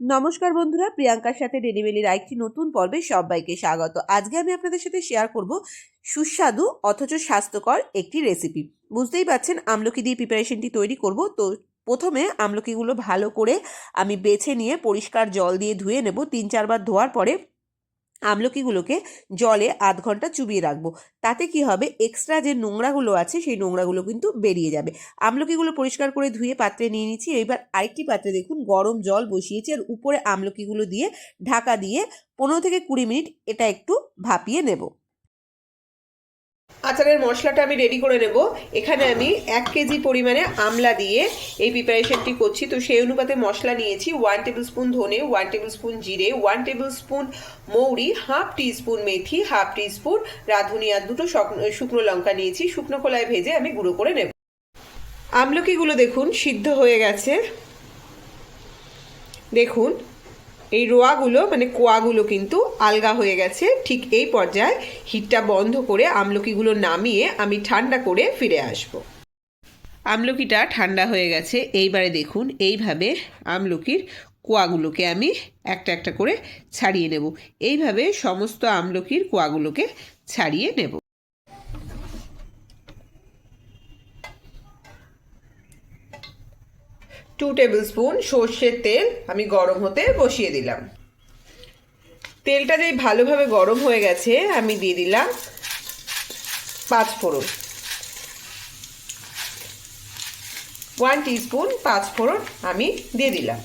নমস্কার বন্ধুরা, প্রিয়াঙ্কার সাথে ডেলিভেলির আরেকটি নতুন পর্বে সবাইকে স্বাগত। আজকে আমি আপনাদের সাথে শেয়ার করব সুস্বাদু অথচ স্বাস্থ্যকর একটি রেসিপি বুঝতেই পারছেন আমলকি দিয়ে প্রিপারেশনটি তৈরি করব। তো প্রথমে আমলকিগুলো ভালো করে আমি বেছে নিয়ে পরিষ্কার জল দিয়ে ধুয়ে নেব। তিন চারবার ধোয়ার পরে আমলকিগুলোকে জলে আধ ঘণ্টা চুবিয়ে রাখব। তাতে কি হবে? এক্সট্রা যে নোংরাগুলো আছে, সেই নোংরাগুলো কিন্তু বেরিয়ে যাবে। আমলকিগুলো পরিষ্কার করে ধুয়ে পাত্রে নিয়ে নিচ্ছি। এবার আরেকটি পাত্রে দেখুন, গরম জল বসিয়েছি আর উপরে আমলকিগুলো দিয়ে ঢাকা দিয়ে পনেরো থেকে কুড়ি মিনিট এটা একটু ভাপিয়ে নেব। আচারের মশলাটা আমি রেডি করে নেব। এখানে আমি এক কেজি পরিমাণে আমলা দিয়ে এই প্রিপারেশনটি করছি। তো সেই অনুপাতে মশলা নিয়েছি ওয়ান টেবিল স্পুন ধনে ওয়ান টেবিল স্পুন জিরে ওয়ান টেবিল স্পুন মৌরি হাফ স্পুন মেথি হাফ স্পুন রাঁধুনি আর দুটো শুকনো লঙ্কা নিয়েছি। শুকনো খোলায় ভেজে আমি গুঁড়ো করে নেব। আমলকিগুলো দেখুন, সিদ্ধ হয়ে গেছে। দেখুন এই রোয়াগুলো মানে কোয়াগুলো কিন্তু আলগা হয়ে গেছে। ঠিক এই পর্যায়ে হিটটা বন্ধ করে আমলকিগুলো নামিয়ে আমি ঠান্ডা করে ফিরে আসব। আমলকিটা ঠান্ডা হয়ে গেছে। এইবারে দেখুন, এইভাবে আমলকির কোয়াগুলোকে আমি একটা একটা করে ছাড়িয়ে নেব। এইভাবে সমস্ত আমলকির কোয়াগুলোকে ছাড়িয়ে নেব। টু টেবিল স্পুন সর্ষের তেল আমি গরম হতে বসিয়ে দিলাম। তেলটা যেই ভালোভাবে গরম হয়ে গেছে, আমি দিয়ে দিলাম পাঁচ ফোড়ন। ওয়ান টিস্পুন পাঁচ ফোড়ন আমি দিয়ে দিলাম।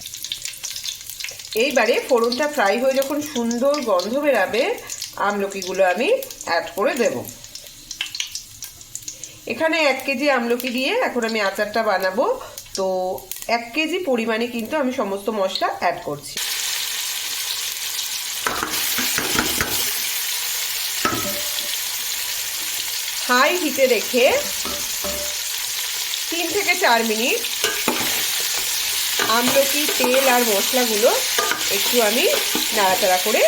এইবারে ফোড়নটা ফ্রাই হয়ে যখন সুন্দর গন্ধ বেরাবে, আমলকিগুলো আমি অ্যাড করে দেব। এখানে এক কেজি আমলকি দিয়ে এখন আমি আচারটা বানাবো। তো এক কেজি পরিমাণে কিন্তু আমি সমস্ত মশলা অ্যাড করছি। হাই হিটে রেখে তিন থেকে চার মিনিট আমলকি তেল আর মশলাগুলো একটু আমি নাড়াচাড়া করে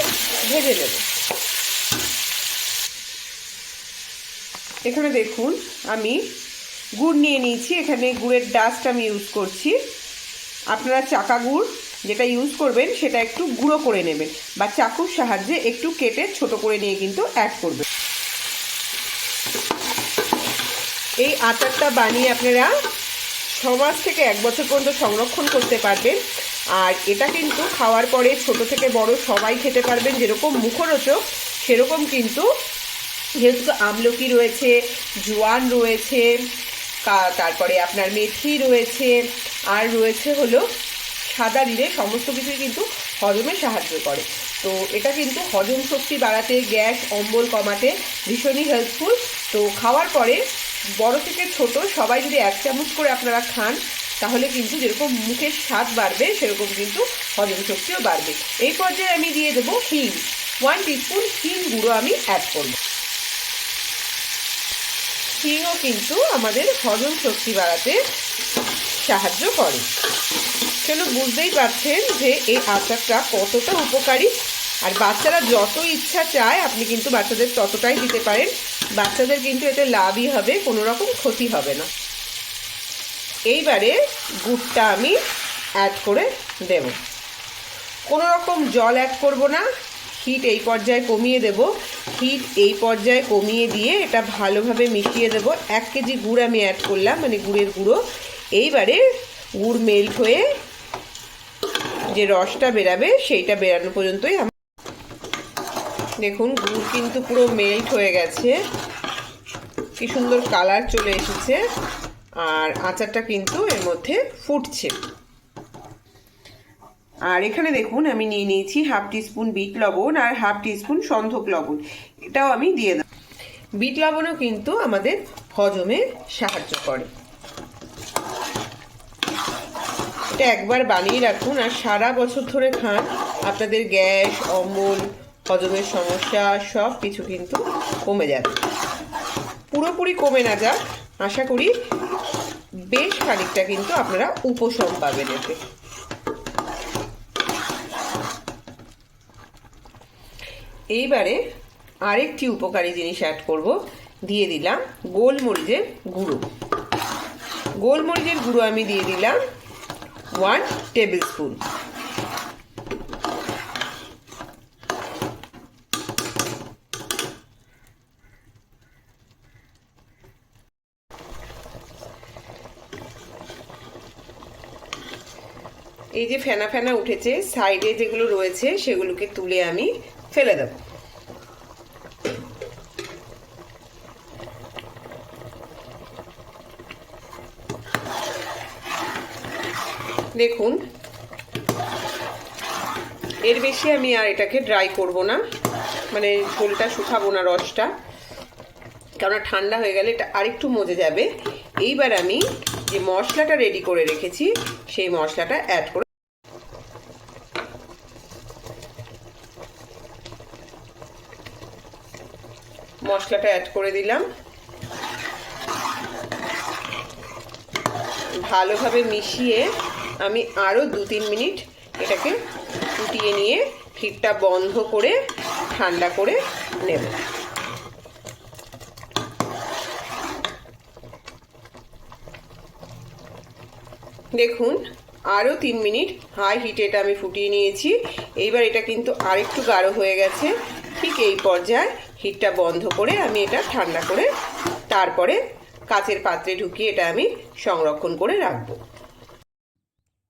ভেজে নেব। এখানে দেখুন, আমি গুড় নিয়ে নিয়েছি। এখানে গুড়ের ডাস্ট আমি ইউজ করছি। আপনারা চাকা গুড় যেটা ইউজ করবেন, সেটা একটু গুঁড়ো করে নেবেন বা চাকুর সাহায্যে একটু কেটে ছোট করে নিয়ে কিন্তু অ্যাড করবেন। এই আচারটা বানিয়ে আপনারা ছ মাস থেকে এক বছর পর্যন্ত সংরক্ষণ করতে পারবেন। আর এটা কিন্তু খাওয়ার পরে ছোট থেকে বড় সবাই খেতে পারবেন। যেরকম মুখরোচক, সেরকম কিন্তু যেহেতু আমলকি রয়েছে, জোয়ান রয়েছে তারপরে আপনার মেথি রয়েছে, আর রয়েছে হলো সাদা দিলে সমস্ত কিছুই কিন্তু হজমে সাহায্য করে। তো এটা কিন্তু হজম শক্তি বাড়াতে, গ্যাস, অম্বল কমাতে ভীষণই হেল্পফুল তো খাওয়ার পরে বড় থেকে ছোট সবাই যদি এক চামচ করে আপনারা খান, তাহলে কিন্তু যেরকম মুখের স্বাদ বাড়বে, সেরকম কিন্তু হজম শক্তিও বাড়বে। এই পর্যায়ে আমি দিয়ে দেবো হিং। ওয়ান টিস্পুন হিং গুঁড়ো আমি অ্যাড করব। হিংও কিন্তু আমাদের হজম শক্তি বাড়াতে সাহায্য করে। কেন বুঝতেই পারছেন যে এই আচারটা কতটা উপকারী। আর বাচ্চারা যত ইচ্ছা চায়, আপনি কিন্তু বাচ্চাদের ততটাই দিতে পারেন। বাচ্চাদের কিন্তু এতে লাভই হবে কোনো রকম ক্ষতি হবে না। এইবারে গুড়টা আমি অ্যাড করে দেব। কোনো রকম জল অ্যাড করব না। হিট এই পর্যায়ে কমিয়ে দেব। হিট এই পর্যায়ে কমিয়ে দিয়ে এটা ভালোভাবে মিশিয়ে দেব। এক কেজি গুড় আমি অ্যাড করলাম মানে গুড়ের গুঁড়ো। এইবারে গুড় মেল্ট হয়ে যে রসটা বেরাবে, সেইটা বেরানো পর্যন্তই দেখুন, গুড় কিন্তু পুরো মেল্ট হয়ে গেছে। কি সুন্দর কালার চলে এসেছে। আর আচারটা কিন্তু এর মধ্যে ফুটছে। আর এখানে দেখুন, আমি নিয়ে নিয়েছি হাফ টিস্পুন বিট লবণ আর হাফ টিস্পুন সন্ধক লবণ। এটাও আমি দিয়ে দেব। বিট লবণও কিন্তু আমাদের হজমে সাহায্য করে। এটা একবার বানিয়ে রাখুন আর সারা বছর ধরে খান। আপনাদের গ্যাস, অম্বল, হজমের সমস্যা, সব কিছু কিন্তু কমে যাবে। পুরোপুরি কমে না যাক, আশা করি বেশ খানিকটা কিন্তু আপনারা উপশম পাবেন এতে। এইবারে আরেকটি উপকারী জিনিস অ্যাড করব। দিয়ে দিলাম গোলমরিচের গুঁড়ো। গোলমরিচের গুঁড়ো আমি দিয়ে দিলাম ওয়ান টেবিল স্পুন এই যে ফেনা ফেনা উঠেছে সাইডে যেগুলো রয়েছে, সেগুলোকে তুলে আমি ফেলে দেবো। দেখুন। এর বেশি আমি আর এটাকে ড্রাই করব না। মানে ঝোলটা শুকাবো না রসটা। কেননা ঠান্ডা হয়ে গেলে এটা আরেকটু মজে যাবে। এইবার আমি যে মশলাটা রেডি করে রেখেছি, সেই মশলাটা অ্যাড করে মশলাটা অ্যাড করে দিলাম। ভালোভাবে মিশিয়ে আমি আরও দু তিন মিনিট এটাকে ফুটিয়ে নিয়ে হিটটা বন্ধ করে ঠান্ডা করে নেব। দেখুন আরও তিন মিনিট হাই হিটে এটা আমি ফুটিয়ে নিয়েছি। এইবার এটা কিন্তু আরেকটু গাঢ় হয়ে গেছে। ঠিক এই পর্যায়ে হিটটা বন্ধ করে আমি এটা ঠান্ডা করে তারপরে কাচের পাত্রে ঢুকিয়ে এটা আমি সংরক্ষণ করে রাখব।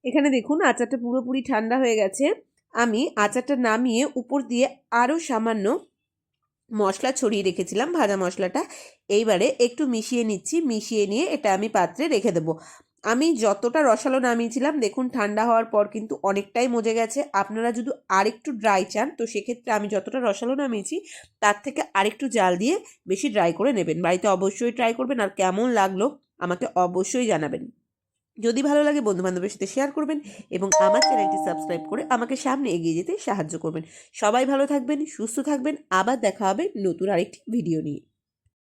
এখানে দেখুন আচারটা পুরোপুরি ঠান্ডা হয়ে গেছে। আমি আচারটা নামিয়ে উপর দিয়ে আরও সামান্য মশলা ছড়িয়ে রেখেছিলাম ভাজা মশলাটা। এইবারে একটু মিশিয়ে নিচ্ছি, মিশিয়ে নিয়ে এটা আমি পাত্রে রেখে দেবো। আমি যতটা রসালো নামিয়েছিলাম, দেখুন ঠান্ডা হওয়ার পর কিন্তু অনেকটাই মজে গেছে। আপনারা যদি আরেকটু ড্রাই চান, তো সেক্ষেত্রে আমি যতটা রসালো নামিয়েছি, তার থেকে আরেকটু জাল দিয়ে বেশি ড্রাই করে নেবেন। বাড়িতে অবশ্যই ট্রাই করবেন, আর কেমন লাগল আমাকে অবশ্যই জানাবেন। যদি ভালো লাগে বন্ধুবান্ধবের সাথে শেয়ার করবেন এবং আমার চ্যানেলটি সাবস্ক্রাইব করে আমাকে সামনে এগিয়ে যেতে সাহায্য করবেন। সবাই ভালো থাকবেন, সুস্থ থাকবেন। আবার দেখা হবে নতুন আরেকটি ভিডিও নিয়ে।